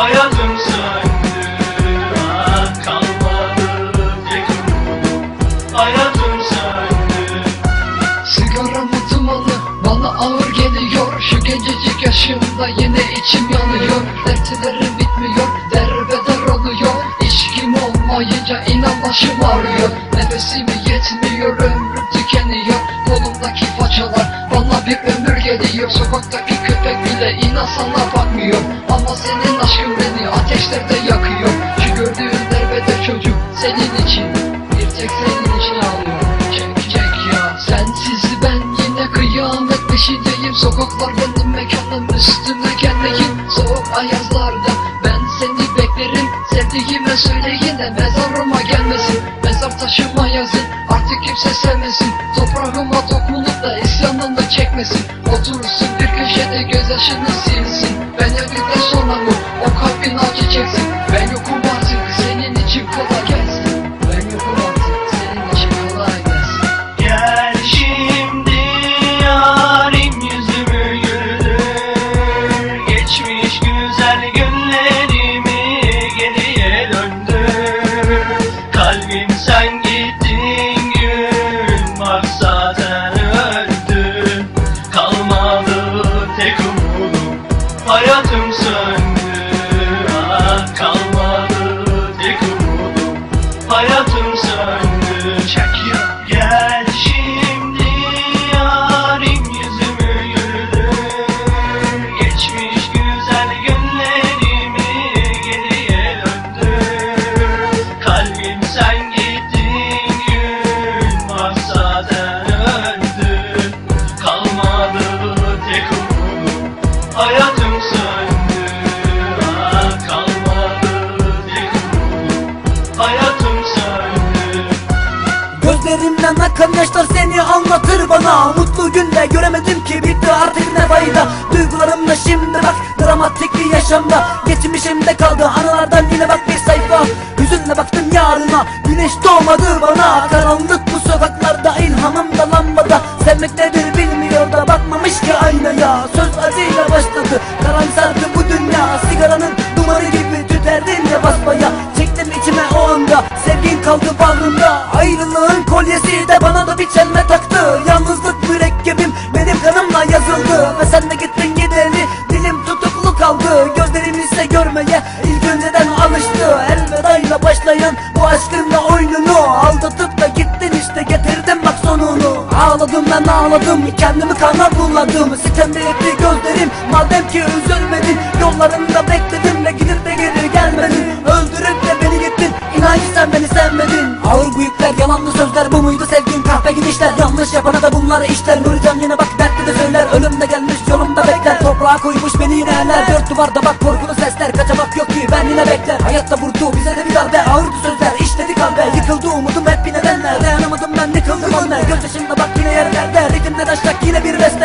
hayatım söndü Ah, Kalmadı hayatım söndü. Sigaramı dumanı bana ağır geliyor. Şu gencecik yaşımda yine içim yanıyor. Dertlerim bitmiyor derbeder oluyor. İçkim olmayınca inan başım ağrıyor. Nefesimi yetmiyor ömrüm tükeniyor. Kolumdaki paçalar bana bir ömür geliyor. Sokaktaki köpek bile inan sana bakmıyor. Ama senin peşindeyim Sokaklar benim mekanım üstüme gelmeyin. Soğuk ayazlarda ben seni beklerim. Sevdiğime söyle yine mezarıma gelmesin. Mezar taşıma yazın artık kimse sevmesin. Toprağıma dokunup da isyanını çekmesin. Oturursun bir köşede gözyaşını silsin yaşlar seni anlatır bana. Mutlu günde göremedim ki bitti artık ne fayda Duygularımda şimdi bak dramatik bir yaşamda. Geçmişimde kaldı anılardan yine bak bir sayfa. Hüzünle baktım yarına. Güneş doğmadı bana Karanlık Ağladım ben ağladım. Kendimi kana buladım Sitemde etti gözlerim. Madem ki üzülmedin Yollarında bekledim ve gidip de geri gelmedin. Öldürüp de beni gittin inan ki sen beni sevmedin. Ağır büyükler yalanlı sözler. Bu muydu sevgin kahpe gidişler? Yanlış yapana da bunları işler. Nurican yine bak dertli de söyler. Ölüm de gelmiş yolumda bekler. Toprağa koymuş beni yine eller Dört duvarda bak korkulu yaşımda bak yine yerlerde Ritimde taşlak yine bir beste